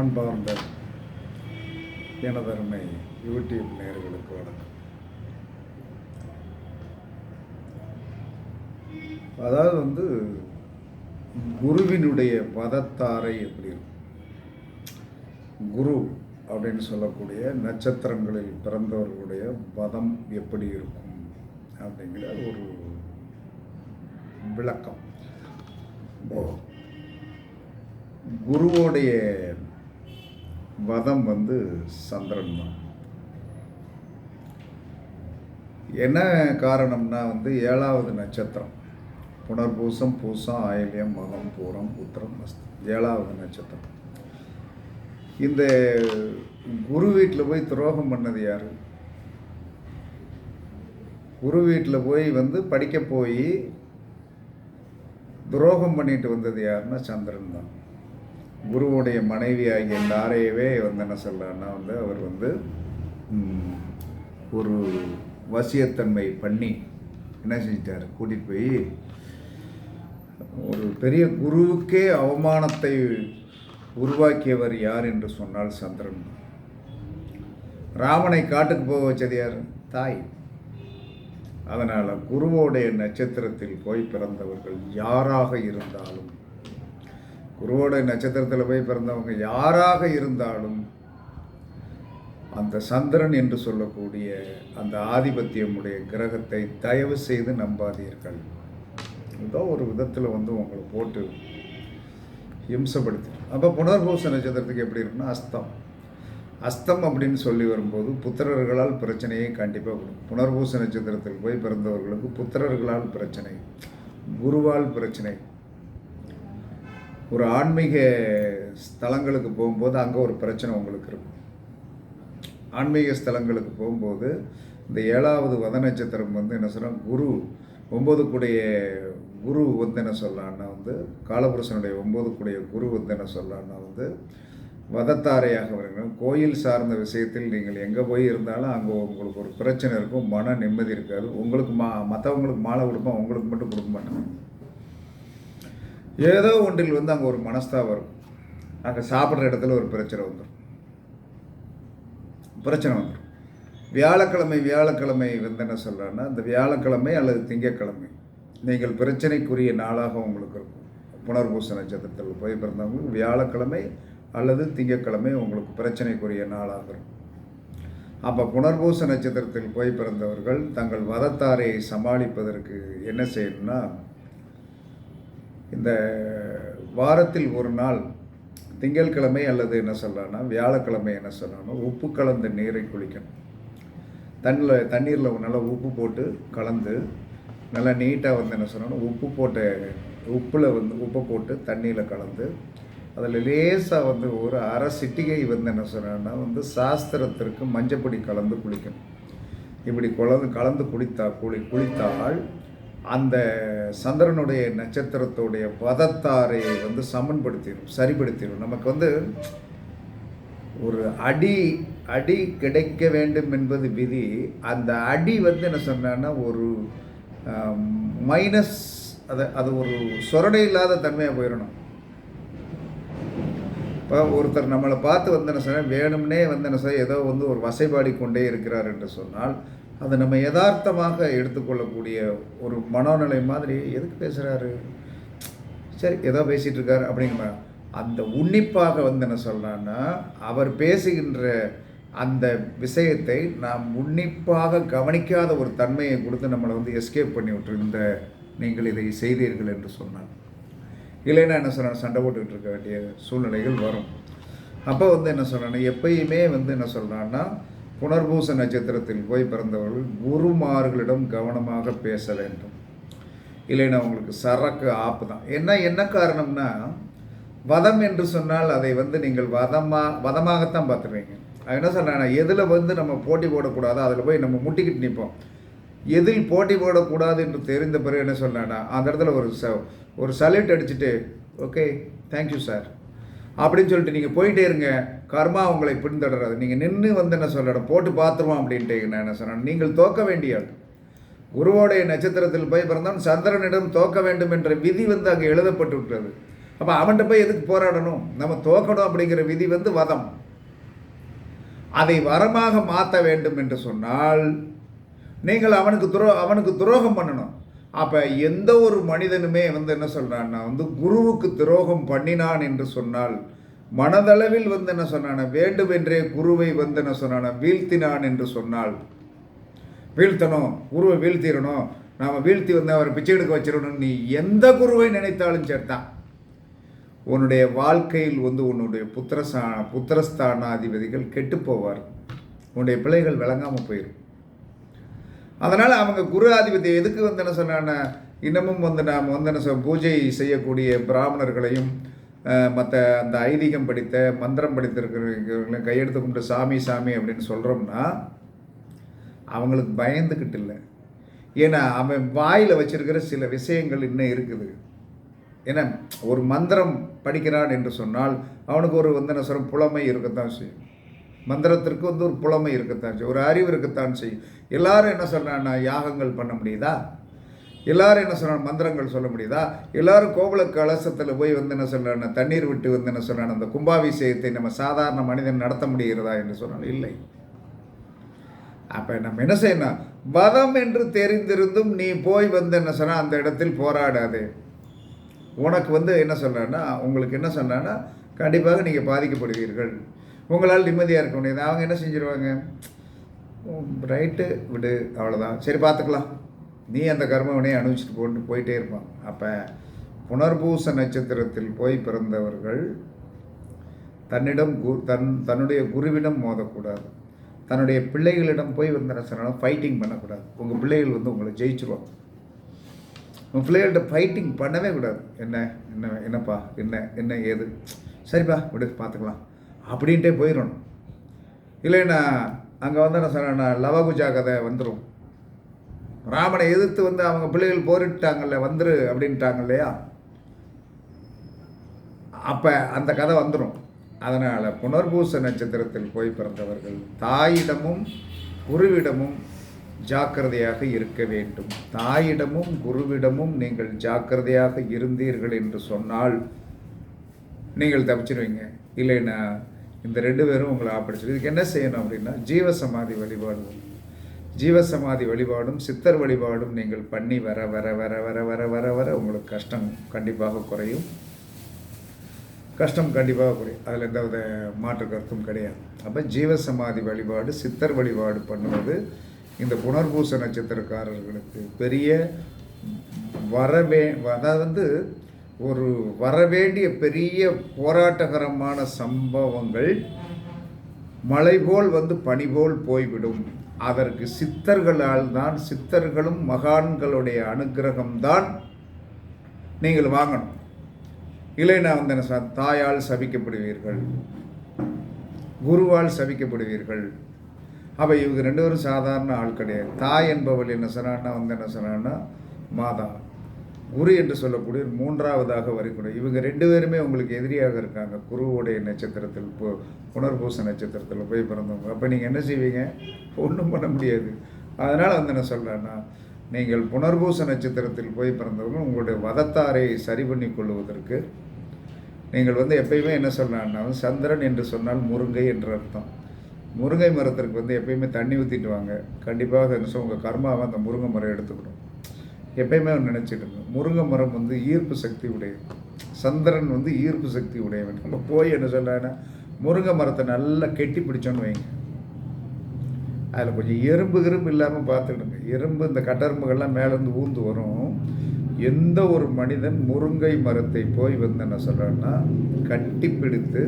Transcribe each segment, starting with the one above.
அன்பார்ந்த எனதருமை யூடியூப் நேர்களுக்கு வணக்கம். அதாவது வந்து குருவினுடைய பதத்தாரை எப்படி இருக்கும்? குரு அப்படின்னு சொல்லக்கூடிய நட்சத்திரங்களில் பிறந்தவர்களுடைய பதம் எப்படி இருக்கும் அப்படிங்கிற ஒரு விளக்கம். குருவோடைய வதம் வந்து சந்திரன் தான். என்ன காரணம்னா வந்து ஏழாவது நட்சத்திரம். புனர்பூசம் பூசம் ஆயில்யம் மகம் பூரம் உத்திரம் ஏழாவது நட்சத்திரம். இந்த குரு வீட்டில் போய் துரோகம் பண்ணது யார்? குரு வீட்டில் போய் வந்து படிக்க போய் துரோகம் பண்ணிட்டு வந்தது யாருன்னா சந்திரன் தான். குருவுடைய மனைவி ஆகிய தாரையவே வந்து என்ன சொல்லலான்னா வந்து அவர் வந்து ஒரு வசியத்தன்மை பண்ணி என்ன செஞ்சிட்டார்? கூட்டிகிட்டு போய் ஒரு பெரிய குருவுக்கே அவமானத்தை உருவாக்கியவர் யார் என்று சொன்னால் சந்திரன். ராமனை காட்டுக்கு போக வச்சது யார்? தாய். அதனால் குருவோடைய நட்சத்திரத்தில் போய் பிறந்தவர்கள் யாராக இருந்தாலும் குருவோட நட்சத்திரத்தில் போய் பிறந்தவங்க யாராக இருந்தாலும் அந்த சந்திரன் என்று சொல்லக்கூடிய அந்த ஆதிபத்தியமுடைய கிரகத்தை தயவு செய்து நம்பாதீர்கள். ஏதோ ஒரு விதத்தில் வந்து உங்களை போட்டு ஹிம்சப்படுத்து அப்போ புனர்பூச நட்சத்திரத்துக்கு எப்படி இருக்குன்னா அஸ்தம். அஸ்தம் அப்படின்னு சொல்லி வரும்போது புத்திரர்களால் பிரச்சனையை கண்டிப்பாக கொடுக்கும். புனர்பூச நட்சத்திரத்தில் போய் பிறந்தவர்களுக்கு புத்திரர்களால் பிரச்சனை குருவால் பிரச்சனை ஒரு ஆன்மீக ஸ்தலங்களுக்கு போகும்போது அங்கே ஒரு பிரச்சனை உங்களுக்கு இருக்கும். ஆன்மீக ஸ்தலங்களுக்கு போகும்போது இந்த ஏழாவது வத நட்சத்திரம் வந்து என்ன சொல்கிறோம் குரு ஒம்பது கூடிய குரு வந்து என்ன சொல்லலான்னா வந்து காலபுருஷனுடைய ஒம்பது கூடிய குரு வந்து என்ன சொல்லலான்னா வந்து வதத்தாரையாக வருகிறோம் கோயில் சார்ந்த விஷயத்தில் நீங்கள் எங்கே போய் இருந்தாலும் அங்கே உங்களுக்கு ஒரு பிரச்சனை இருக்கும். மன நிம்மதி இருக்காது. உங்களுக்கு மா மற்றவங்களுக்கு மாலை கொடுப்போம் உங்களுக்கு மட்டும் கொடுக்க மாட்டாங்க. ஏதோ ஒன்றில் வந்து அங்கே ஒரு மனஸ்தா வரும். அங்கே சாப்பிட்ற இடத்துல ஒரு பிரச்சனை வந்துடும் பிரச்சனை வந்துடும் வியாழக்கிழமை வியாழக்கிழமை வந்து என்ன சொல்கிறேன்னா இந்த வியாழக்கிழமை அல்லது திங்கட்கிழமை நீங்கள் பிரச்சனைக்குரிய நாளாக உங்களுக்கு இருக்கும். புனர்பூச நட்சத்திரத்தில் போய் பிறந்தவங்களுக்கு வியாழக்கிழமை அல்லது திங்கட்கிழமை உங்களுக்கு பிரச்சனைக்குரிய நாளாக இருக்கும். அப்போ புனர்பூச நட்சத்திரத்தில் போய் பிறந்தவர்கள் தங்கள் வதத்தாரை சமாளிப்பதற்கு என்ன செய்யணும்னா இந்த வாரத்தில் ஒரு நாள் திங்கட்கிழமை அல்லது என்ன சொல்லலாம்னா வியாழக்கிழமை என்ன சொல்லலாம்னா உப்பு கலந்த நீரை குளிக்கணும். தண்ணியில் தண்ணீரில் நல்லா உப்பு போட்டு கலந்து நல்லா நீட்டாக வந்து என்ன சொல்லணும் உப்பு போட்ட உப்பில் வந்து உப்பை போட்டு தண்ணியில் கலந்து அதில் லேசாக வந்து ஒரு அரை சிட்டிகை வந்து என்ன சொல்கிறேன்னா வந்து சாஸ்திரத்திற்கு மஞ்சப்பொடி கலந்து குளிக்கணும். இப்படி கலந்து கலந்து குளித்தா குளி குளித்தால் அந்த சந்திரனுடைய நட்சத்திரத்துடைய பதத்தாரை வந்து சமன்படுத்திடும் சரிப்படுத்திடும் நமக்கு வந்து ஒரு அடி அடி கிடைக்க வேண்டும் என்பது விதி. அந்த அடி வந்து என்ன சொன்னான்னா ஒரு மைனஸ் அது அது ஒரு சொரடை இல்லாத தன்மையாக போயிடணும் இப்போ ஒருத்தர் நம்மளை பார்த்து வந்து என்ன சொன்னால் வேணும்னே வந்து என்ன சார் ஏதோ வந்து ஒரு வசைபாடி கொண்டே இருக்கிறார் என்று சொன்னால் அதை நம்ம யதார்த்தமாக எடுத்துக்கொள்ளக்கூடிய ஒரு மனோநிலை மாதிரி எதுக்கு பேசுகிறாரு சரி ஏதோ பேசிகிட்டு இருக்காரு அப்படிங்கிற அந்த உன்னிப்பாக வந்து என்ன சொல்கிறான்னா அவர் பேசுகின்ற அந்த விஷயத்தை நாம் உன்னிப்பாக கவனிக்காத ஒரு தன்மையை கொடுத்து நம்மளை வந்து எஸ்கேப் பண்ணி விட்டுருந்த நீங்கள் இதை செய்தீர்கள் என்று சொன்னார். இல்லைன்னா என்ன சொல்கிறேன் சண்டை போட்டுக்கிட்டு இருக்க வேண்டிய சூழ்நிலைகள் வரும். அப்போ வந்து என்ன சொல்கிறேன்னா எப்பயுமே வந்து என்ன சொல்கிறான்னா புனர்பூச நட்சத்திரத்தில் போய் பிறந்தவர்கள் குருமார்களிடம் கவனமாக பேச வேண்டும். இல்லைன்னா உங்களுக்கு சரக்கு ஆப்பு தான். என்ன என்ன காரணம்னா வதம் என்று சொன்னால் அதை வந்து நீங்கள் வதமாக வதமாகத்தான் பார்த்துருவீங்க. அது என்ன சொல்கிறேன்னா எதில் வந்து நம்ம போட்டி போடக்கூடாதோ அதில் போய் நம்ம முட்டிக்கிட்டு நிற்போம் எதில் போட்டி போடக்கூடாது என்று தெரிந்த பிறகு என்ன சொன்னேன்னா அந்த இடத்துல ஒரு ச ஒரு சல்யூட் அடிச்சுட்டு ஓகே தேங்க்யூ சார் அப்படின்னு சொல்லிட்டு நீங்கள் போயிட்டே இருங்க. கர்மா உங்களை பின்தொடராது. நீங்கள் நின்று வந்து என்ன சொல்லணும் போட்டு பார்த்துருவோம் அப்படின்ட்டு நான் என்ன சொன்னேன் நீங்கள் தோக்க வேண்டிய ஆள். குருவோடைய நட்சத்திரத்தில் போய் பிறந்தான் சந்திரனிடம் தோக்க வேண்டும் என்ற விதி வந்து அங்கே எழுதப்பட்டு விட்டது. அப்போ அவன்கிட்ட போய் எதுக்கு போராடணும்? நம்ம தோக்கணும் அப்படிங்கிற விதி வந்து வதம். அதை வரமாக மாற்ற வேண்டும் என்று சொன்னால் நீங்கள் அவனுக்கு துரோ அவனுக்கு துரோகம் பண்ணணும். அப்போ எந்த ஒரு மனிதனுமே வந்து என்ன சொல்கிறான்னா வந்து குருவுக்கு துரோகம் பண்ணினான் என்று சொன்னால் மனதளவில் வந்து என்ன சொன்னான வேண்டுமென்றே குருவை வந்து என்ன சொன்னான வீழ்த்தினான் என்று சொன்னால் வீழ்த்தணும் குருவை வீழ்த்திடணும் நாம் வீழ்த்தி வந்து அவரை பிச்சை எடுக்க வச்சிடணும் நீ எந்த குருவை நினைத்தாலும் சேர்த்தான் உன்னுடைய வாழ்க்கையில் வந்து உன்னுடைய புத்திரசா புத்திரஸ்தானாதிபதிகள் கெட்டு போவார். உன்னுடைய பிள்ளைகள் விளங்காமல் போயிடும் அதனால் அவங்க குரு ஆதிபத்தியம் எதுக்கு வந்து என்ன சொன்னான்னா இன்னமும் வந்து நாம் வந்து என்ன பூஜை செய்யக்கூடிய பிராமணர்களையும் மற்ற அந்த ஐதீகம் படித்த மந்திரம் படித்திருக்கிறவங்களையும் கையெடுத்து கும்பிட்டு சாமி சாமி அப்படின்னு சொல்கிறோம்னா அவங்களுக்கு பயந்துக்கிட்டு இல்லை. ஏன்னா அவன் வாயில் வச்சிருக்கிற சில விஷயங்கள் இன்னும் இருக்குது. ஏன்னா ஒரு மந்திரம் படிக்கிறான் என்று சொன்னால் அவனுக்கு ஒரு வந்து என்ன சொல்கிற புலமை இருக்கத்தான் செய்யும். மந்திரத்திற்கு வந்து ஒரு புலமை இருக்கத்தான் செய்யும் ஒரு அறிவு இருக்கத்தான் செய்யும். எல்லாரும் என்ன சொல்கிறான்னா யாகங்கள் பண்ண முடியுதா? எல்லாரும் என்ன சொல்கிறாங்க மந்திரங்கள் சொல்ல முடியுதா? எல்லாரும் கோபுல கலசத்தில் போய் வந்து என்ன சொல்கிறாங்க தண்ணீர் விட்டு வந்து என்ன சொல்கிறாங்க அந்த கும்பாபிஷேகத்தை நம்ம சாதாரண மனிதன் நடத்த முடிகிறதா என்று சொன்னால் இல்லை. அப்போ நம்ம என்ன செய்யணும் வதம் என்று தெரிந்திருந்தும் நீ போய் வந்து என்ன சொன்னால் அந்த இடத்தில் போராடாது. உனக்கு வந்து என்ன சொல்கிறேன்னா உங்களுக்கு என்ன சொன்னான்னா கண்டிப்பாக நீங்கள் பாதிக்கப்படுவீர்கள். உங்களால் நிம்மதியாக இருக்க முடியாது. அவங்க என்ன செஞ்சிருவாங்க? ரைட்டு விடு அவ்வளோதான் சரி பார்த்துக்கலாம். நீ அந்த கர்மவினையை அனுபவிச்சுட்டு போட்டு போயிட்டே இருப்பான். அப்போ புனர்பூச நட்சத்திரத்தில் போய் பிறந்தவர்கள் தன்னிடம் கு தன் தன்னுடைய குருவிடம் மோதக்கூடாது. தன்னுடைய பிள்ளைகளிடம் போய் வந்து சொன்னாலும் ஃபைட்டிங் பண்ணக்கூடாது. உங்கள் பிள்ளைகள் வந்து உங்களை ஜெயிச்சிருவாங்க. உங்கள் பிள்ளைகள்கிட்ட ஃபைட்டிங் பண்ணவே கூடாது. என்ன என்ன என்னப்பா என்ன என்ன ஏது? சரிப்பா விடு பார்த்துக்கலாம். அப்படின்ட்டே போயிடணும். இல்லைன்னா அங்கே வந்து என்ன சொன்னேன் லவகுஜா கதை வந்துடும் ராமனை எதிர்த்து வந்து அவங்க பிள்ளைகள் போரிட்டாங்கல்ல வந்துரு அப்படின்ட்டாங்க இல்லையா? அப்போ அந்த கதை வந்துடும் அதனால் புனர்பூச நட்சத்திரத்தில் போய் பிறந்தவர்கள் தாயிடமும் குருவிடமும் ஜாக்கிரதையாக இருக்க வேண்டும். தாயிடமும் குருவிடமும் நீங்கள் ஜாக்கிரதையாக இருந்தீர்கள் என்று சொன்னால் நீங்கள் தப்பிச்சிருவீங்க. இல்லைன்னா இந்த ரெண்டு பேரும் உங்களை ஆப்படிச்சிடும் இதுக்கு என்ன செய்யணும் அப்படின்னா ஜீவசமாதி வழிபாடு ஜீவசமாதி வழிபாடும் சித்தர் வழிபாடும் நீங்கள் பண்ணி வர வர வர வர வர வர வர உங்களுக்கு கஷ்டம் கண்டிப்பாக குறையும். கஷ்டம் கண்டிப்பாக குறையும். அதில் எந்த வித மாற்று கருத்தும் கிடையாது. அப்போ ஜீவசமாதி வழிபாடு சித்தர் வழிபாடு பண்ணுவது இந்த புனர்பூச நட்சத்திரக்காரர்களுக்கு பெரிய வரவே அதாவது வந்து ஒரு வரவேண்டிய பெரிய போராட்டகரமான சம்பவங்கள் மலை போல் வந்து பனி போல் போய்விடும். அதற்கு சித்தர்களால் தான் சித்தர்களும் மகான்களுடைய அனுகிரகம்தான் நீங்கள் வாங்கணும். இல்லைன்னா வந்து என்ன தாயால் சபிக்கப்படுவீர்கள் குருவால் சபிக்கப்படுவீர்கள். அப்போ இவங்க ரெண்டு பேரும் சாதாரண ஆள் கிடையாது. தாய் என்பவள் என்ன சொன்னான்னா வந்து என்ன சொன்னான்னா மாதா குரு என்று சொல்லக்கூடிய மூன்றாவதாக வரக்கூடிய இவங்க ரெண்டு பேருமே உங்களுக்கு எதிரியாக இருக்காங்க. குருவுடைய நட்சத்திரத்தில் இப்போ புனர்பூச நட்சத்திரத்தில் போய் பிறந்தவங்க. அப்போ நீங்கள் என்ன செய்வீங்க? ஒன்றும் பண்ண முடியாது. அதனால் வந்து என்ன சொல்கிறேன்னா நீங்கள் புனர்பூச நட்சத்திரத்தில் போய் பிறந்தவங்க உங்களுடைய வதத்தாரை சரி பண்ணி கொள்வதற்கு நீங்கள் வந்து எப்பயுமே என்ன சொல்லலாம்னா சந்திரன் என்று சொன்னால் முருங்கை என்று அர்த்தம். முருங்கை மரத்திற்கு வந்து எப்பயுமே தண்ணி ஊற்றிட்டு வாங்க. கண்டிப்பாக என்ன உங்கள் கர்மாவை அந்த முருங்கை மரம் எடுத்துக்கணும் எப்பயுமே நினச்சிட்டு இருந்தோம். முருங்கை மரம் வந்து ஈர்ப்பு சக்தி உடையது சந்திரன் வந்து ஈர்ப்பு சக்தி உடையவன். நம்ம போய் என்ன சொல்கிறேன்னா முருங்கை மரத்தை நல்லா கெட்டி பிடிச்சோன்னு வைங்க. அதில் கொஞ்சம் எறும்பு கிரும்பு இல்லாமல் பார்த்துக்கிடுங்க. எறும்பு இந்த கட்டரும்புகள்லாம் மேலேருந்து ஊந்து வரும். எந்த ஒரு மனிதன் முருங்கை மரத்தை போய் வந்து என்ன சொல்கிறான்னா கட்டி பிடித்து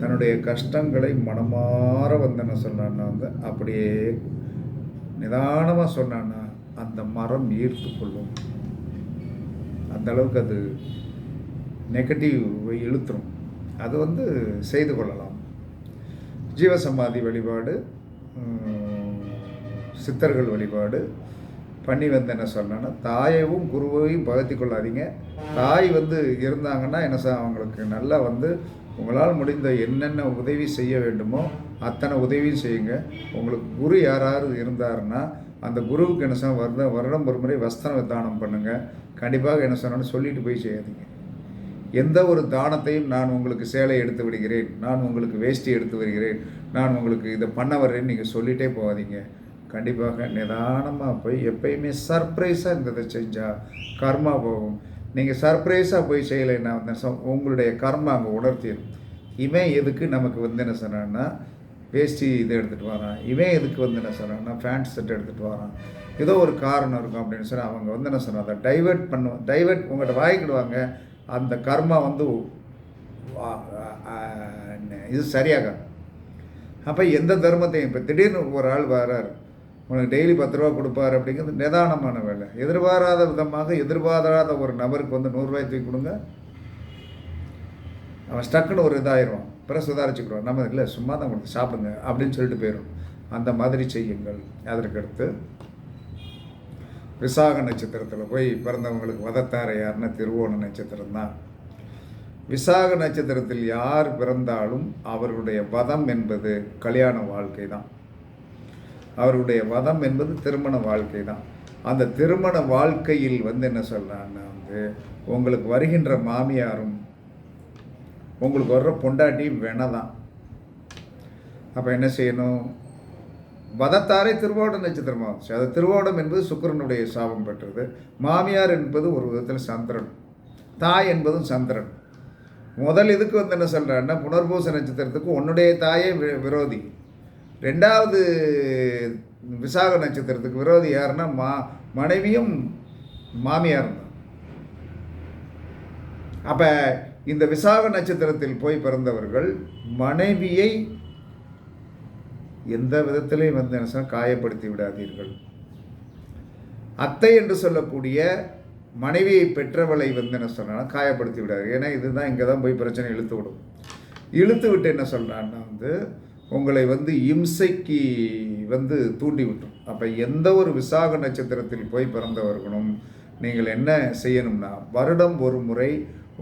தன்னுடைய கஷ்டங்களை மனமாற வந்து என்ன சொல்கிறான்னா வந்து அப்படியே நிதானமாக சொன்னான்னா அந்த மரம் ஈர்த்து கொள்ளும். அந்த அளவுக்கு அது நெகட்டிவ் இழுத்துரும். அது வந்து செய்து கொள்ளலாம். ஜீவசமாதி வழிபாடு சித்தர்கள் வழிபாடு பண்ணி வந்து என்ன சொன்னேன்னா தாயையும் குருவையும் பகத்தி கொள்ளாதீங்க. தாய் வந்து இருந்தாங்கன்னா என்ன சார் அவங்களுக்கு நல்லா வந்து உங்களால் முடிந்த என்னென்ன உதவி செய்ய வேண்டுமோ அத்தனை உதவியும் செய்யுங்க. உங்களுக்கு குரு யாராவது இருந்தாருன்னா அந்த குருவுக்கு என்ன சொன்னால் வருடம் வருடம் ஒரு முறை வஸ்திரம் தானம் பண்ணுங்கள் கண்டிப்பாக என்ன சொன்னாலும் சொல்லிட்டு போய் செய்யாதீங்க. எந்த ஒரு தானத்தையும் நான் உங்களுக்கு சேலை எடுத்து விடுகிறேன். நான் உங்களுக்கு வேஷ்டி எடுத்து வருகிறேன். நான் உங்களுக்கு இதை பண்ண வர்றேன்னு நீங்கள் சொல்லிகிட்டே போகாதீங்க. கண்டிப்பாக நிதானமாக போய் எப்பயுமே சர்ப்ரைஸாக இந்த இதை செஞ்சால் கர்மா போகும். நீங்கள் சர்ப்ரைஸாக போய் செய்யலைன்னா வந்து ச- உங்களுடைய கர்மா அங்கே உணர்த்திடும் இவன் எதுக்கு நமக்கு வந்து என்ன சொன்னான்னா வேஷ்டி இதை எடுத்துகிட்டு வரான். இவன் எதுக்கு வந்து என்ன சொல்கிறான்னா ஃபேண்ட் செட் எடுத்துகிட்டு வரான். ஏதோ ஒரு காரணம் இருக்கும் அப்படின்னு சொல்லி அவங்க வந்து என்ன சொல்கிறாங்க அதை டைவெர்ட் பண்ணுவோம் டைவெர்ட் உங்கள்கிட்ட வாங்கிக்கிடுவாங்க அந்த கர்மா வந்து இது சரியாகாது. அப்போ எந்த தர்மத்தையும் இப்போ திடீர்னு ஒரு ஆள் வராரு. உனக்கு டெய்லி பத்து ரூபா கொடுப்பாரு அப்படிங்கிறது நிதானமான வேலை. எதிர்பாராத விதமாக எதிர்பாராத ஒரு நபருக்கு வந்து நூறுரூவாய் தூக்கி கொடுங்க. அவன் ஸ்டக்குன்னு ஒரு இதாயிரும் பிறகு சுதாரிச்சுக்கிறோம். நம்ம இல்லை சும்மா தான் கொடுத்து சாப்பிடுங்க அப்படின்னு சொல்லிட்டு போயிடும் அந்த மாதிரி செய்யுங்கள். அதற்கடுத்து விசாக நட்சத்திரத்தில் போய் பிறந்தவங்களுக்கு வதத்தாரை யாருன்னா திருவோண நட்சத்திரம் தான். விசாக நட்சத்திரத்தில் யார் பிறந்தாலும் அவர்களுடைய வதம் என்பது கல்யாண வாழ்க்கை தான். அவருடைய வதம் என்பது திருமண வாழ்க்கை தான். அந்த திருமண வாழ்க்கையில் வந்து என்ன சொல்கிறான்னா வந்து உங்களுக்கு வருகின்ற மாமியாரும் உங்களுக்கு வர்ற பொண்டாட்டி வென தான் அப்போ என்ன செய்யணும்? வதத்தாரை திருவோட நட்சத்திரமாக வந்துச்சு அது திருவோடம் என்பது சுக்கிரனுடைய சாபம் பெற்றது. மாமியார் என்பது ஒரு விதத்தில் சந்திரன். தாய் என்பதும் சந்திரன். முதல் இதுக்கு வந்து என்ன சொல்கிறான்னா புனர்பூச நட்சத்திரத்துக்கு உன்னுடைய தாயே வி- விரோதி. ரெண்டாவது விசாக நட்சத்திரத்துக்கு விரோதி யாருன்னா மா மனைவியும் மாமியார் தான். அப்போ இந்த விசாக நட்சத்திரத்தில் போய் பிறந்தவர்கள் மனைவியை எந்த விதத்திலையும் வந்து என்ன காயப்படுத்தி விடாதீர்கள். அத்தை என்று சொல்லக்கூடிய மனைவியை பெற்றவளை வந்து என்ன சொன்னால் காயப்படுத்தி விடாது ஏன்னா இதுதான் இங்கே தான் போய் பிரச்சனை இழுத்து விடும். இழுத்து விட்டு என்ன சொல்கிறான்னா வந்து உங்களை வந்து இம்சைக்கு வந்து தூண்டி விட்டோம். அப்போ எந்த ஒரு விசாக நட்சத்திரத்தில் போய் பிறந்தவர்களும் நீங்கள் என்ன செய்யணும்னா வருடம் ஒரு முறை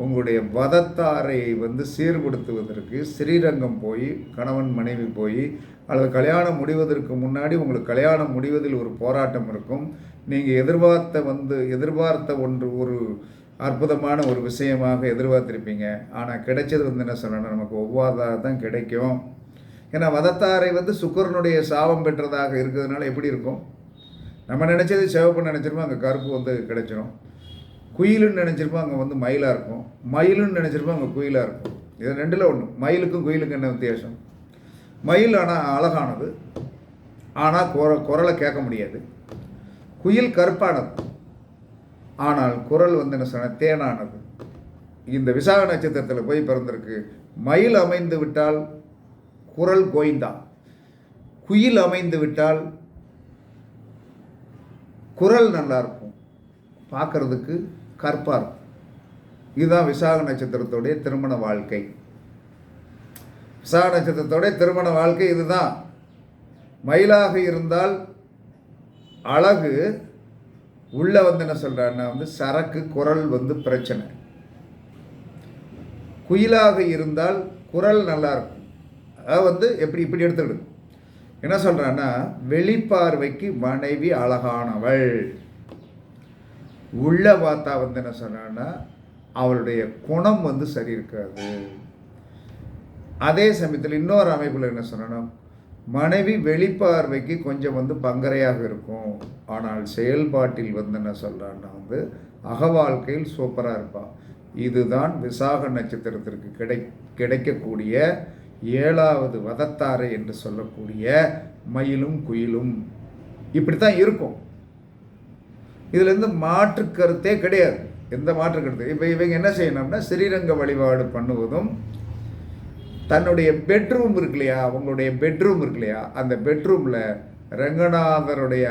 உங்களுடைய வதத்தாரை வந்து சீர்படுத்துவதற்கு ஸ்ரீரங்கம் போய் கணவன் மனைவி போய் அல்லது கல்யாணம் முடிவதற்கு முன்னாடி உங்களுக்கு கல்யாணம் முடிவதில் ஒரு போராட்டம் இருக்கும். நீங்கள் எதிர்பார்த்த வந்து எதிர்பார்த்த ஒன்று ஒரு அற்புதமான ஒரு விஷயமாக எதிர்பார்த்துருப்பீங்க. ஆனால் கிடைச்சது வந்து என்ன சொல்லணும் நமக்கு ஒவ்வாதாக தான் கிடைக்கும். ஏன்னா வதத்தாரை வந்து சுக்கரனுடைய சாபம் பெற்றதாக இருக்கிறதுனால எப்படி இருக்கும்? நம்ம நினச்சது சிவப்பு நினச்சிருமோ அங்கே கருப்பு வந்து கிடைச்சிரும். குயிலுன்னு நினச்சிருப்போம் அங்கே வந்து மயிலாக இருக்கும். மயிலுன்னு நினச்சிருப்போம் அங்கே குயிலாக இருக்கும். இது ரெண்டில் ஒன்று மயிலுக்கும் குயிலுக்கும் என்ன வித்தியாசம்? மயில் ஆனால் அழகானது. ஆனால் குர குரலை கேட்க முடியாது. குயில் கருப்பானது. ஆனால் குரல் வந்து என்ன சொன்ன? தேனானது. இந்த விசாக நட்சத்திரத்தில் போய் பிறந்திருக்கு. மயில் அமைந்து விட்டால் குரல் கோய்ந்தா. குயில் அமைந்து விட்டால் குரல் நல்லா இருக்கும். பார்க்கறதுக்கு கற்பார். இதுதான் விசாக நட்சத்திரத்துடைய திருமண வாழ்க்கை. விசாக நட்சத்திரத்துடைய திருமண வாழ்க்கை இதுதான். மயிலாக இருந்தால் அழகு உள்ளே வந்து என்ன சொல்கிறான்னா வந்து சரக்கு குரல் வந்து பிரச்சனை. குயிலாக இருந்தால் குரல் நல்லா இருக்கும். அதாவது வந்து எப்படி இப்படி எடுத்துக்கிடு. என்ன சொல்கிறான்னா வெளிப்பார்வைக்கு மனைவி அழகானவள். உள்ளே பார்த்தா வந்து என்ன சொன்னான்னா அவளுடைய குணம் வந்து சரி இருக்காது. அதே சமயத்தில் இன்னொரு அமைப்பில் என்ன சொன்னா மனைவி வெளிப்பார்வைக்கு கொஞ்சம் வந்து பங்கரையாக இருக்கும். ஆனால் செயல்பாட்டில் வந்து என்ன சொல்கிறான்னா வந்து அக வாழ்க்கையில் சூப்பராக இருப்பான் இதுதான் விசாக நட்சத்திரத்திற்கு கிடை கிடைக்கக்கூடிய ஏழாவது வதத்தாரை என்று சொல்லக்கூடிய மயிலும் குயிலும். இப்படி தான் இருக்கும். இதுலேருந்து மாற்று கருத்தே கிடையாது. எந்த மாற்று கருத்து? இப்போ இவங்க என்ன செய்யணும்னா ஸ்ரீரங்க வழிபாடு பண்ணுவதும் தன்னுடைய பெட்ரூம் இருக்கு இல்லையா? அவங்களுடைய பெட்ரூம் இருக்கு இல்லையா? அந்த பெட்ரூமில் ரங்கநாதருடைய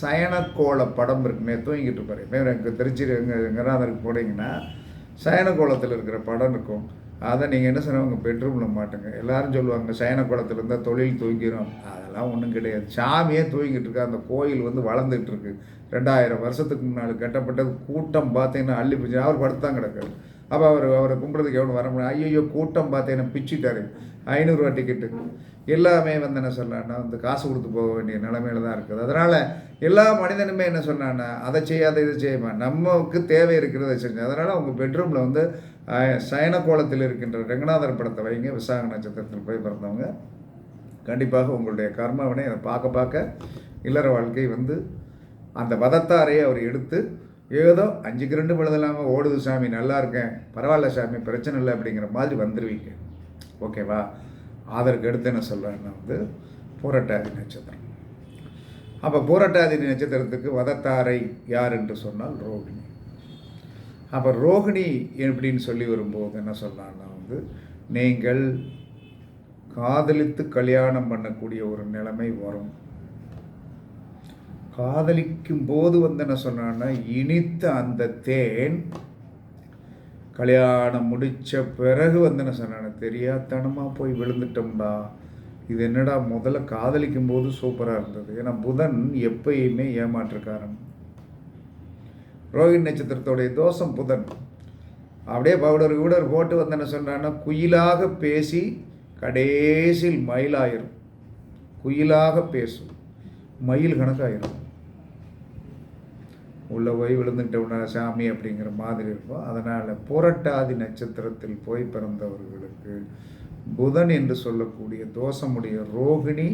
சயனக்கோள படம் இருக்குமே தூங்கிட்டு இருப்பார். எனக்கு திருச்சி ரங்க ரங்கநாதருக்கு போனீங்கன்னா சயனக்கோலத்தில் இருக்கிற படம் இருக்கும். அதை நீங்கள் என்ன சொன்ன உங்கள் பெட்ரூமில் மாட்டுங்க. எல்லாரும் சொல்லுவாங்க சயனக்கோலத்தில் இருந்தால் தொழில் தூங்கிடும் அதெல்லாம் ஒன்றும் கிடையாது. சாமியே தூங்கிட்டு இருக்கா அந்த கோயில் வந்து வளர்ந்துட்டு இருக்கு. ரெண்டாயிரம் வருஷத்துக்கு முன்னால் கட்டப்பட்டது கூட்டம் பார்த்தீங்கன்னா அள்ளி பிடிச்சி அவர் படுத்து தான் கிடக்காரு. அப்போ அவர் அவரை கும்பிட்றதுக்கு எவ்வளோ வர முடியும் ஐயோ கூட்டம் பார்த்தீங்கன்னா பிச்சுட்டாரு ஐநூறுரூவா டிக்கெட்டு எல்லாமே வந்து என்ன சொல்லலான்னா வந்து காசு கொடுத்து போக வேண்டிய நிலைமையில தான் இருக்குது. அதனால் எல்லா மனிதனுமே என்ன சொன்னான்னா அதை செய்யாத இதை செய்யுமா. நமக்கு தேவை இருக்கிறத செஞ்சு. அதனால் உங்கள் பெட்ரூமில் வந்து அஹ், சயன கோலத்தில் இருக்கின்ற ரங்கநாதர் படத்தை வைங்க. விசாக நட்சத்திரத்தில் போய் பிறந்தவங்க. கண்டிப்பாக உங்களுடைய கர்மாவினை அதை பார்க்க பார்க்க இல்லற வாழ்க்கை வந்து அந்த வதத்தாரையை அவர் எடுத்து ஏதோ அஞ்சுக்கு ரெண்டு பொழுதெல்லாமல் ஓடுது சாமி நல்லா இருக்கேன். பரவாயில்ல சாமி பிரச்சனை இல்லை அப்படிங்கிற மாதிரி வந்துடுவீங்க ஓகேவா? அதற்கு அடுத்து என்ன சொல்கிறேன்னா வந்து பூரட்டாதி நட்சத்திரம். அப்போ பூரட்டாதி நட்சத்திரத்துக்கு வதத்தாரை யார் என்று சொன்னால் ரோகிணி. அப்போ ரோகிணி எப்படின்னு சொல்லி வரும்போது என்ன சொன்னான்னா வந்து நீங்கள் காதலித்து கல்யாணம் பண்ணக்கூடிய ஒரு நிலைமை வரும். காதலிக்கும் போது வந்து என்ன சொன்னான்னா இனித்த அந்த தேன் கல்யாணம் முடித்த பிறகு வந்து என்ன சொன்னான தெரியாதனமாக போய் விழுந்துட்டோம்டா. இது என்னடா முதல்ல காதலிக்கும் போது சூப்பராக இருந்தது. ஏன்னா புதன் எப்பயுமே ஏமாற்றுக்காரன். ரோஹிணி நட்சத்திரத்தோடைய தோஷம் புதன். அப்படியே பவுடர் கிவுடர் போட்டு வந்து என்ன சொன்னான்னா குயிலாக பேசி கடைசியில் மயிலாயிரும். குயிலாக பேசும். மயில் கணக்காயிரும். உள்ளே போய் விழுந்துட்டோம்னா சாமி அப்படிங்கிற மாதிரி இருக்கும். அதனால் புரட்டாதி நட்சத்திரத்தில் போய் பிறந்தவர்களுக்கு புதன் என்று சொல்லக்கூடிய தோஷமுடைய ரோகிணி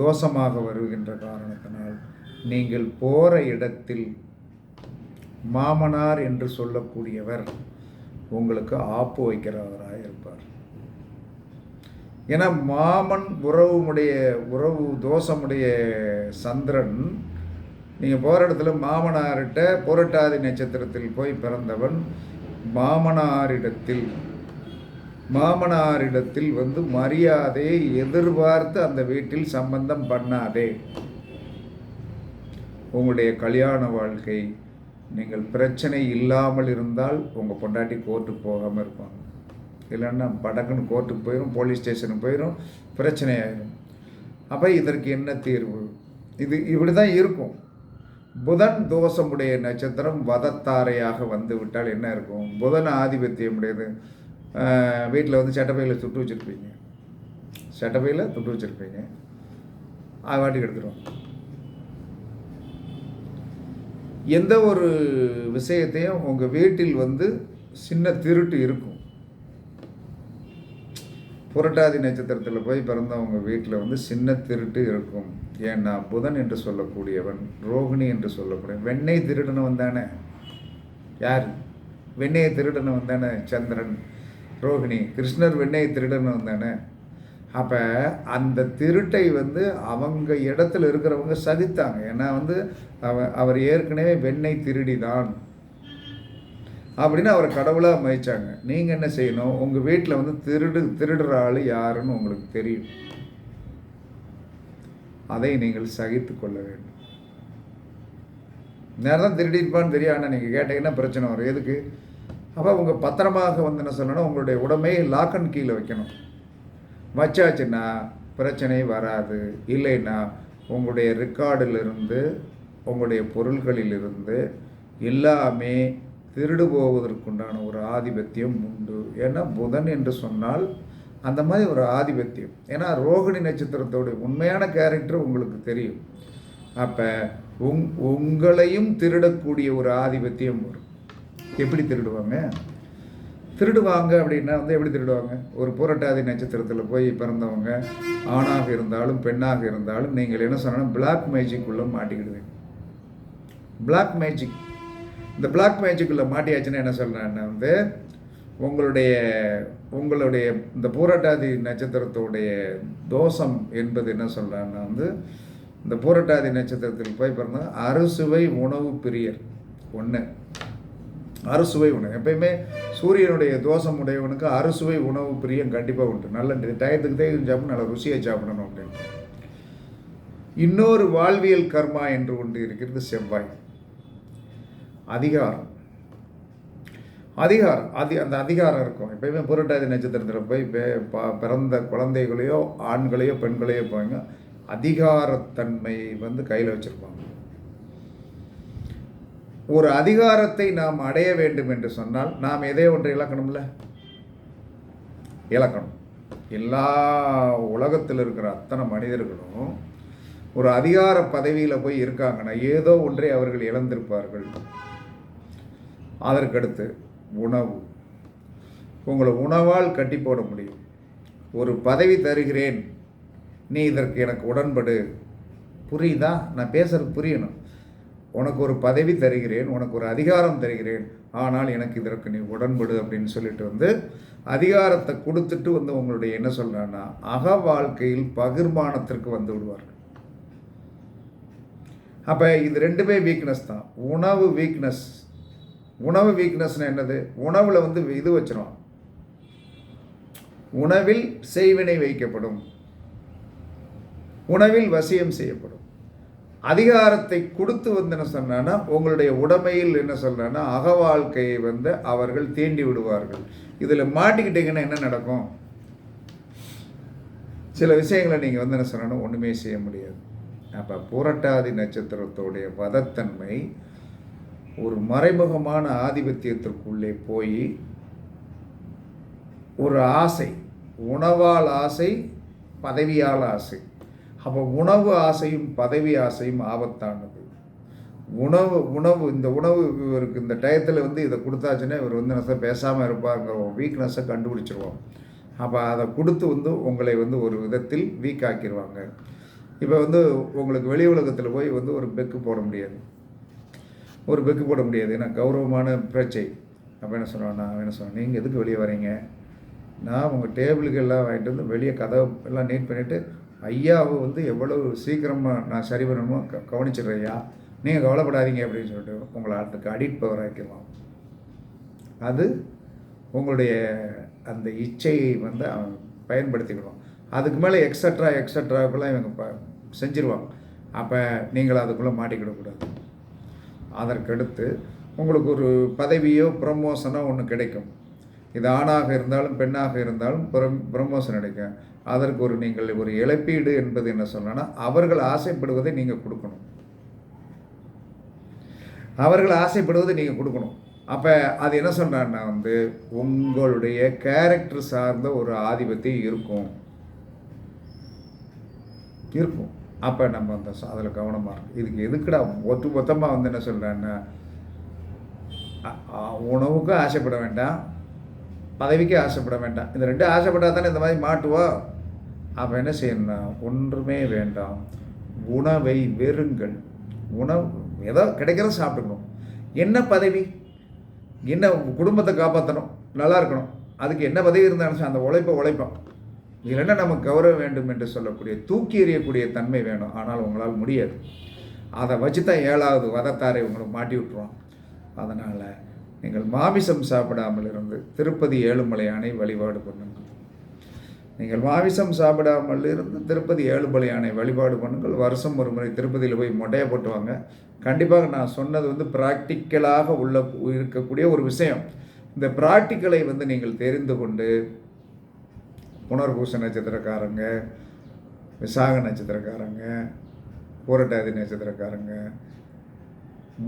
தோஷமாக வருகின்ற காரணத்தினால் நீங்கள் போகிற இடத்தில் மாமனார் என்று சொல்லக்கூடியவர் உங்களுக்கு ஆப்பு வைக்கிறவராக இருப்பார். ஏன்னா மாமன் உறவுமுடைய உறவு தோஷமுடைய சந்திரன் நீங்கள் போகிற இடத்துல மாமனார்கிட்ட புரட்டாதி நட்சத்திரத்தில் போய் பிறந்தவன் மாமனாரிடத்தில் மாமனாரிடத்தில் வந்து மரியாதையை எதிர்பார்த்து அந்த வீட்டில் சம்பந்தம் பண்ணாதே. உங்களுடைய கல்யாண வாழ்க்கை நீங்கள் பிரச்சனை இல்லாமல் இருந்தால் உங்கள் பொண்டாட்டி கோர்ட்டுக்கு போகாமல் இருப்பாங்க. இல்லைன்னா படக்குன்னு கோர்ட்டுக்கு போயிடும் போலீஸ் ஸ்டேஷனுக்கு போயிடும் பிரச்சனையாயிடும் அப்போ இதற்கு என்ன தீர்வு? இது இப்படி தான் இருக்கும். புதன் தோஷமுடைய நட்சத்திரம் வதத்தாரையாக வந்து விட்டால் என்ன இருக்கும்? புதன் ஆதிபத்தியம் உடையது. வீட்டில் வந்து சட்டப்பையில் சுட்டு வச்சுருப்பீங்க. சட்டப்பையில் சுட்டு வச்சுருப்பீங்க. அது வாட்டிக்கு எடுத்துருவோம் எந்த ஒரு விஷயத்தையும் உங்கள் வீட்டில் வந்து சின்ன திருட்டு இருக்கும். புரட்டாதி நட்சத்திரத்தில் போய் பிறந்தவங்க வீட்டில் வந்து சின்ன திருட்டு இருக்கும். ஏன்னா புதன் என்று சொல்லக்கூடியவன் ரோகிணி என்று சொல்லக்கூடிய வெண்ணெய் திருடனை வந்தானே யார்? வெண்ணெயை திருடனை வந்தானே சந்திரன் ரோகிணி கிருஷ்ணர் வெண்ணெயை திருடனை வந்தானே அப்போ அந்த திருட்டை வந்து அவங்க இடத்துல இருக்கிறவங்க சதித்தாங்க ஏன்னா வந்து அவர் ஏற்கனவே வெண்ணெய் திருடி தான் அப்படின்னு அவரை கடவுளாக மதிச்சாங்க. நீங்கள் என்ன செய்யணும்? உங்கள் வீட்டில் வந்து திருடு திருடுற ஆள் யாருன்னு உங்களுக்கு தெரியும். அதை நீங்கள் சகித்து கொள்ள வேண்டும். நேரம் தான் திருடிருப்பான்னு தெரியும். ஆனால் நீங்கள் கேட்டீங்கன்னா பிரச்சனை வரும்? எதுக்கு? அப்போ உங்கள் பத்திரமாக வந்து என்ன சொல்லணும்? உங்களுடைய உடமையை லாக் அண்ட் கீழே வைக்கணும். வச்சாச்சுன்னா பிரச்சனை வராது. இல்லைன்னா உங்களுடைய ரெக்கார்டிலிருந்து உங்களுடைய பொருள்களிலிருந்து எல்லாமே திருடு போவதற்குண்டான ஒரு ஆதிபத்தியம் உண்டு. ஏன்னா புதன் என்று சொன்னால் அந்த மாதிரி ஒரு ஆதிபத்தியம். ஏன்னா ரோகிணி நட்சத்திரத்தோடைய உண்மையான கேரக்டர் உங்களுக்கு தெரியும். அப்போ உங் உங்களையும் திருடக்கூடிய ஒரு ஆதிபத்தியம் வரும். எப்படி திருடுவாங்க? திருடுவாங்க அப்படின்னா வந்து எப்படி திருடுவாங்க? ஒரு புரட்டாதி நட்சத்திரத்தில் போய் பிறந்தவங்க ஆணாக இருந்தாலும் பெண்ணாக இருந்தாலும் நீங்கள் என்ன சொன்னால் பிளாக் மேஜிக்குள்ளே மாட்டிக்கிடுவீங்க. பிளாக் மேஜிக் இந்த பிளாக் மேஜிக்குள்ளே மாட்டியாச்சுன்னா என்ன சொல்கிறேன்னா வந்து உங்களுடைய உங்களுடைய இந்த பூரட்டாதி நட்சத்திரத்துடைய தோஷம் என்பது என்ன சொல்கிறான்னா வந்து இந்த பூரட்டாதி நட்சத்திரத்தில் போய் பிறந்தால் அறுசுவை உணவு பிரியர். ஒன்று அறுசுவை உணவு. எப்பயுமே சூரியனுடைய தோஷம் உடையவனுக்கு அறுசுவை உணவு பிரியம் கண்டிப்பாக உண்டு. நல்ல டயத்துக்கு தேவை சாப்பிடணும் நல்ல ருசியாக சாப்பிடணும் அப்படின்னு. இன்னொரு வாழ்வியல் கர்மா என்று ஒன்று இருக்கிறது செவ்வாய். அதிகாரம். அதிகாரம். அதி அந்த அதிகாரம் இருக்கும். எப்பயுமே புரட்டாதி நட்சத்திரத்தில் போய் ப- பிறந்த குழந்தைகளையோ ஆண்களையோ பெண்களையோ போய்ங்க அதிகாரத்தன்மை வந்து கையில் வச்சுருப்பாங்க. ஒரு அதிகாரத்தை நாம் அடைய வேண்டும் என்று சொன்னால் நாம் எதை ஒன்றை இழக்கணும்ல? இழக்கணும். எல்லா உலகத்தில் இருக்கிற அத்தனை மனிதர்களும் ஒரு அதிகார பதவியில் போய் இருக்காங்கன்னா ஏதோ ஒன்றை அவர்கள் இழந்திருப்பார்கள். அதற்கடுத்து உணவு. உங்களை உணவால் கட்டி போட முடியும். ஒரு பதவி தருகிறேன். நீ இதற்கு எனக்கு உடன்படு. புரியுதா? நான் பேசுறது புரியணும். உனக்கு ஒரு பதவி தருகிறேன் உனக்கு ஒரு அதிகாரம் தருகிறேன் ஆனால் எனக்கு இதற்கு நீ உடன்படு அப்படின்னு சொல்லிட்டு வந்து அதிகாரத்தை கொடுத்துட்டு வந்து உங்களுடைய என்ன சொல்கிறான்னா அக வாழ்க்கையில் பகிர்மானத்திற்கு வந்து விடுவார்கள். அப்போ இது ரெண்டுமே வீக்னஸ் தான். உணவு வீக்னஸ் உணவு வீக்னஸ்னு என்னது? உணவில் வந்து இது வச்சிரும் உணவில் செய்வினை வைக்கப்படும். உணவில் வசியம் செய்யப்படும். அதிகாரத்தை கொடுத்து வந்து என்ன சொன்னான்னா உங்களுடைய உடைமையில் என்ன சொல்கிறேன்னா அக வாழ்க்கையை வந்து அவர்கள் தீண்டி விடுவார்கள். இதில் மாட்டிக்கிட்டீங்கன்னா என்ன நடக்கும்? சில விஷயங்களை நீங்கள் வந்து என்ன சொன்னாலும் ஒன்றுமே செய்ய முடியாது. அப்போ புரட்டாதி நட்சத்திரத்தோடைய வதத்தன்மை ஒரு மறைமுகமான ஆதிபத்தியத்திற்குள்ளே போய் ஒரு ஆசை உணவால் ஆசை பதவியால் ஆசை. அப்போ உணவு ஆசையும் பதவி ஆசையும் ஆபத்தானது. உணவு உணவு இந்த உணவு இவருக்கு இந்த டயத்தில் வந்து இதை கொடுத்தாச்சுன்னா இவர் வந்து என்ன பேசாமல் இருப்பாங்கிற வீக்னஸை கண்டுபிடிச்சிருவோம். அப்போ அதை கொடுத்து வந்து உங்களை வந்து ஒரு விதத்தில் வீக் ஆக்கிடுவாங்க இப்போ வந்து உங்களுக்கு வெளி உலகத்தில் போய் வந்து ஒரு பெக்கு போட முடியாது. ஒரு பெக்கு போட முடியாது. ஏன்னா கௌரவமான பிரச்சை. அப்போ என்ன சொல்லுவான் நான் என்ன சொன்னேன் நீங்கள் எதுக்கு வெளியே வரீங்க நான் உங்கள் டேபிளுக்கு எல்லாம் வாங்கிட்டு வந்து வெளியே கதவு எல்லாம் நீட் பண்ணிவிட்டு ஐயாவை வந்து எவ்வளவு சீக்கிரமாக நான் சரி பண்ணணுமோ க கவனிச்சிடுறையா நீங்கள் கவலைப்படாதீங்க அப்படின்னு சொல்லிட்டு உங்களை அதுக்கு அடிட் பவர் அது உங்களுடைய அந்த இச்சையை வந்து அவன் பயன்படுத்திக்கிடுவான் அதுக்கு மேலே எக்ஸட்ரா எக்ஸட்ராக்கெல்லாம் இவங்க ப செஞ்சிருவாங்க. அப்போ நீங்கள் அதுக்குள்ளே மாட்டிக்கிடக்கூடாது அதற்கடுத்து உங்களுக்கு ஒரு பதவியோ ப்ரமோஷனோ ஒன்று கிடைக்கும். இது ஆணாக இருந்தாலும் பெண்ணாக இருந்தாலும் ப்ரம் ப்ரமோஷன் கிடைக்கும் அதற்கு ஒரு நீங்கள் ஒரு இழப்பீடு என்பது என்ன சொன்னால் அவர்கள் ஆசைப்படுவதை நீங்கள் கொடுக்கணும். அவர்கள் ஆசைப்படுவதை நீங்கள் கொடுக்கணும். அப்போ அது என்ன சொல்கிறான்னா வந்து உங்களுடைய கேரக்டர் சார்ந்த ஒரு ஆதிபத்தியம் இருக்கும். இருக்கும். அப்போ நம்ம அந்த அதில் கவனமாக இருக்கும் இதுக்கு எதுக்குடா ஒத்து மொத்தமாக வந்து என்ன சொல்கிறேன்னா உணவுக்கும் ஆசைப்பட வேண்டாம் பதவிக்கு ஆசைப்பட வேண்டாம். இந்த ரெண்டு ஆசைப்பட்டால் தானே இந்த மாதிரி மாட்டுவோம் அப்போ என்ன செய்யணும்னா ஒன்றுமே வேண்டாம். உணவை வெறுங்கள். உணவு ஏதோ கிடைக்கிறத சாப்பிட்டுக்கணும். என்ன பதவி? என்ன குடும்பத்தை காப்பாற்றணும் நல்லா இருக்கணும். அதுக்கு என்ன பதவி இருந்தாலும் அந்த உழைப்பை உழைப்போம். இல்லைன்னா நமக்கு கௌரவம் வேண்டும் என்று சொல்லக்கூடிய தூக்கி எறியக்கூடிய தன்மை வேணும். ஆனால் உங்களால் முடியாது. அதை வச்சு தான் ஏழாவது வதத்தாரை உங்களுக்கு மாட்டி விட்டுருவோம் அதனால் நீங்கள் மாமிசம் சாப்பிடாமல் இருந்து திருப்பதி ஏழுமலையானை வழிபாடு பண்ணுங்கள். நீங்கள் மாமிசம் சாப்பிடாமல் இருந்து திருப்பதி ஏழுமலையானை வழிபாடு பண்ணுங்கள். வருஷம் ஒரு முறை திருப்பதியில் போய் மொட்டையை போட்டுவாங்க கண்டிப்பாக நான் சொன்னது வந்து ப்ராக்டிக்கலாக உள்ள இருக்கக்கூடிய ஒரு விஷயம். இந்த ப்ராக்டிக்கலை வந்து நீங்கள் தெரிந்து கொண்டு புனர்பூச நட்சத்திரக்காரங்க விசாக நட்சத்திரக்காரங்க பூரட்டாதி நட்சத்திரக்காரங்க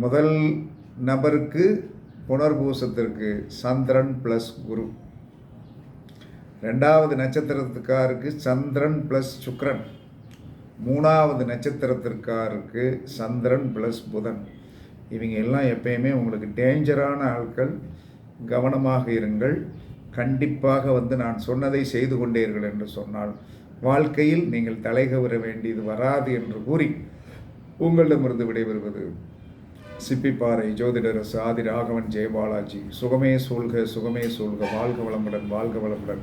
முதல் நபருக்கு புனர்பூசத்திற்கு சந்திரன் ப்ளஸ் குரு. ரெண்டாவது நட்சத்திரத்துக்காருக்கு சந்திரன் ப்ளஸ் சுக்ரன். மூணாவது நட்சத்திரத்திற்காருக்கு சந்திரன் ப்ளஸ் புதன். இவங்க எல்லாம் எப்பயுமே உங்களுக்கு டேஞ்சரான ஆட்கள். கவனமாக இருங்கள். கண்டிப்பாக வந்து நான் சொன்னதை செய்து கொண்டீர்கள் என்று சொன்னால் வாழ்க்கையில் நீங்கள் தலைகவர வேண்டியது வராது என்று கூறி உங்களிடமிருந்து விடைபெறுவது. சிப்பிப்பாறை ஜோதிடரசு ஆதி ராகவன் ஜெயபாலாஜி. சுகமே சூழ்க சுகமே சூழ்க. வாழ்க வளமுடன் வாழ்க வளமுடன்.